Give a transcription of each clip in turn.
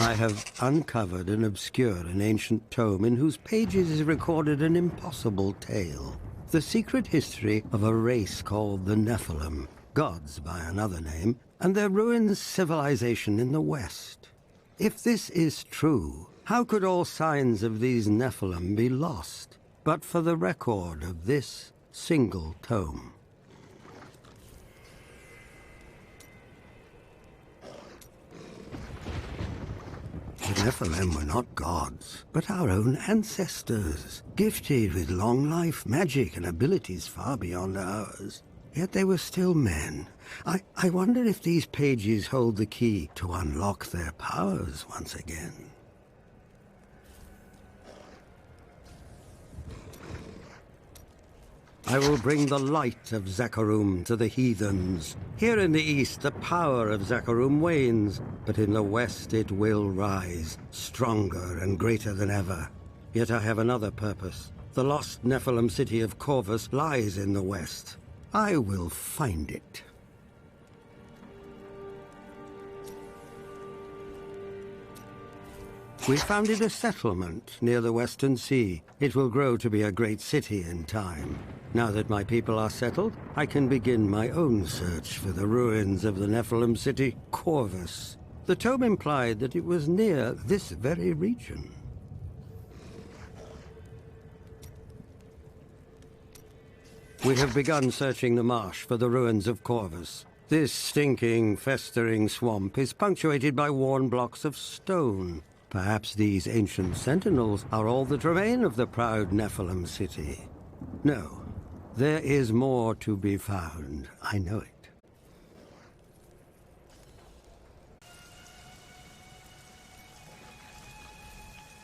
I have uncovered and obscured an ancient tome in whose pages is recorded an impossible tale. The secret history of a race called the Nephilim, gods by another name, and their ruined civilization in the West. If this is true, how could all signs of these Nephilim be lost but for the record of this single tome? The Nephilim were not gods, but our own ancestors, gifted with long life, magic, and abilities far beyond ours. Yet they were still men. I, I wonder if these pages hold the key to unlock their powers once again. I will bring the light of Zakarum to the heathens. Here in the east, the power of Zakarum wanes, but in the west it will rise, stronger and greater than ever. Yet I have another purpose. The lost Nephilim city of Corvus lies in the west. I will find it. We founded a settlement near the Western Sea. It will grow to be a great city in time. Now that my people are settled, I can begin my own search for the ruins of the Nephilim city, Corvus. The tome implied that it was near this very region. We have begun searching the marsh for the ruins of Corvus. This stinking, festering swamp is punctuated by worn blocks of stone. Perhaps these ancient sentinels are all that remain of the proud Nephilim city. No, there is more to be found. I know it.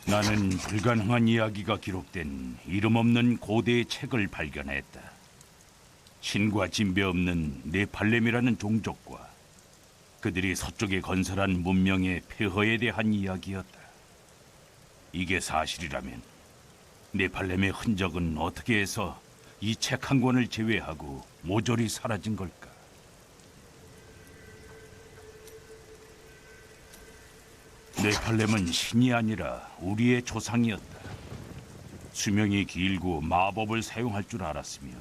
나는 불가능한 이야기가 기록된 이름 없는 고대의 책을 발견했다. 신과 진배 없는 네팔렘이라는 종족과 그들이 서쪽에 건설한 문명의 폐허에 대한 이야기였다. 이게 사실이라면 네팔렘의 흔적은 어떻게 해서 이 책 한 권을 제외하고 모조리 사라진 걸까? 네팔렘은 신이 아니라 우리의 조상이었다. 수명이 길고 마법을 사용할 줄 알았으며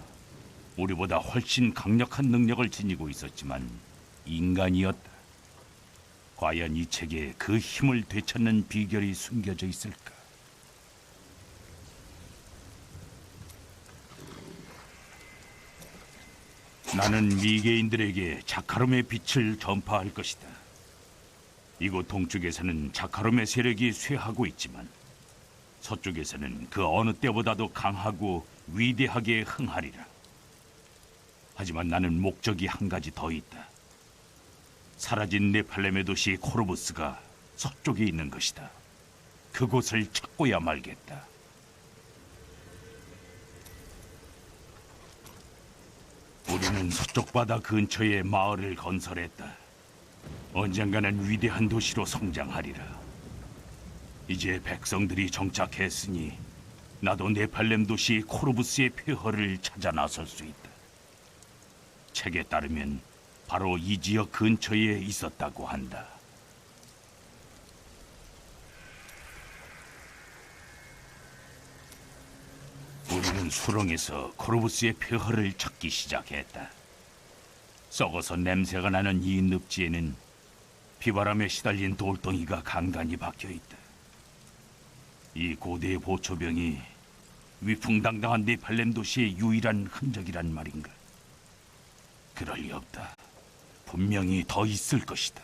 우리보다 훨씬 강력한 능력을 지니고 있었지만 인간이었다. 과연 이 책에 그 힘을 되찾는 비결이 숨겨져 있을까? 나는 미개인들에게 자카름의 빛을 전파할 것이다. 이곳 동쪽에서는 자카름의 세력이 쇠하고 있지만 서쪽에서는 그 어느 때보다도 강하고 위대하게 흥하리라. 하지만 나는 목적이 한 가지 더 있다. 사라진 네팔렘의 도시 코르부스가 서쪽에 있는 것이다. 그곳을 찾고야 말겠다. 우리는 서쪽 바다 근처에 마을을 건설했다. 언젠가는 위대한 도시로 성장하리라. 이제 백성들이 정착했으니 나도 네팔렘 도시 코르부스의 폐허를 찾아 나설 수 있다. 책에 따르면 바로 이 지역 근처에 있었다고 한다. 우리는 수렁에서 코르부스의 폐허를 찾기 시작했다. 썩어서 냄새가 나는 이 늪지에는 비바람에 시달린 돌덩이가 간간히 박혀 있다. 이 고대의 보초병이 위풍당당한 네팔렘 도시의 유일한 흔적이란 말인가? 그럴 리 없다. 분명히 더 있을 것이다.